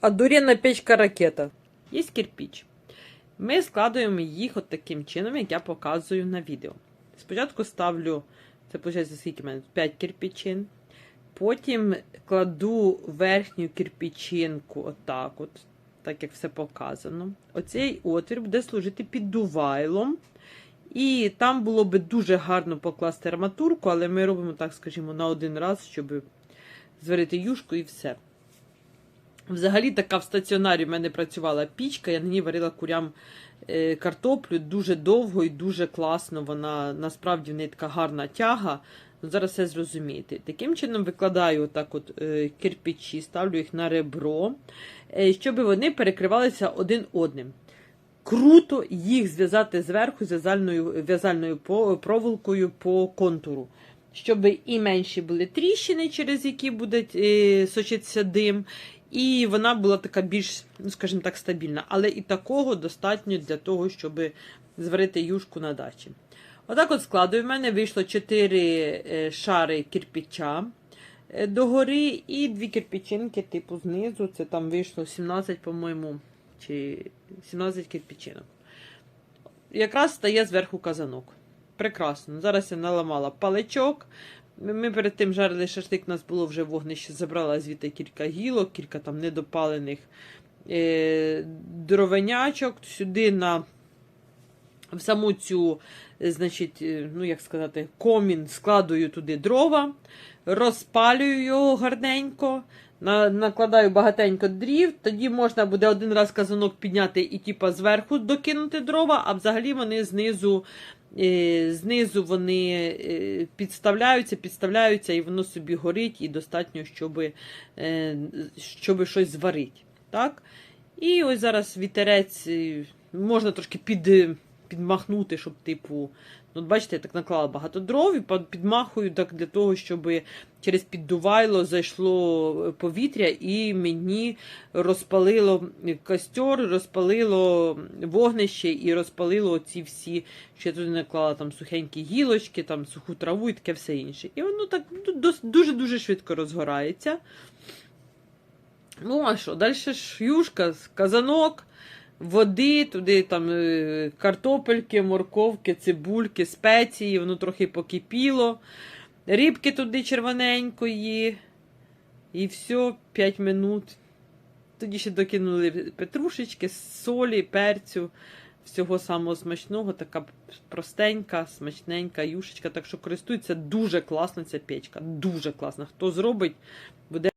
Одурена печка ракета. Є кирпіч. Ми складуємо їх от таким чином, як я показую на відео. Спочатку ставлю, це виходить, скільки в мене? 5 кирпічин. Потім кладу верхню кирпичинку, отак, от, так як все показано. Оцей отвір буде служити піддувайлом. І там було би дуже гарно покласти арматурку, але ми робимо так, скажімо, на один раз, щоб зварити юшку і все. Взагалі, така в стаціонарі в мене працювала пічка, я на ній варила курям е, картоплю дуже довго і дуже класно. Вона насправді в неї така гарна тяга. Зараз все зрозумієте. Таким чином викладаю отак от е, кирпичі, ставлю їх на ребро, е, щоб вони перекривалися один одним. Круто їх зв'язати зверху в'язальною в'язальною проволокою по контуру. Щоб і менші були тріщини, через які буде сочитися дим, і вона була така більш, ну скажімо так, стабільна. Але і такого достатньо для того, щоб зварити юшку на дачі. Отак от складую. В мене вийшло 4 шари кирпича е, догори і дві кирпичинки, типу, знизу. Це там вийшло 17, по-моєму, чи 17 кирпичинок. Якраз стає зверху казанок. Прекрасно. Зараз я наламала паличок. Ми- перед тим жарили шашлик, у нас було вже вогнище, забрала звідти кілька гілок, кілька там недопалених е, дровенячок. Сюди на в саму цю, е, значить, е, ну як сказати, комін складую туди дрова, розпалюю його гарненько, на, накладаю багатенько дрів, тоді можна буде один раз казанок підняти і типа зверху докинути дрова, а взагалі вони знизу. е, Знизу вони підставляються, підставляються, і воно собі горить, і достатньо, щоб, щоб щось зварити. Так? І ось зараз вітерець можна трошки під, підмахнути, щоб, типу, ну, бачите, я так наклала багато дров і підмахую так для того, щоб через піддувайло зайшло повітря і мені розпалило костер, розпалило вогнище і розпалило ці всі, що я туди наклала там сухенькі гілочки, там суху траву і таке все інше. І воно так дуже-дуже швидко розгорається. Ну, а що? Далі ж юшка, казанок, води, туди там е, картопельки, морковки, цибульки, спеції, воно трохи покипіло. Рибки туди червоненької. І все, 5 минут. Тоді ще докинули петрушечки, солі, перцю, всього самого смачного, така простенька, смачненька юшечка. Так що користується дуже класно ця печка. Дуже класна. Хто зробить, буде.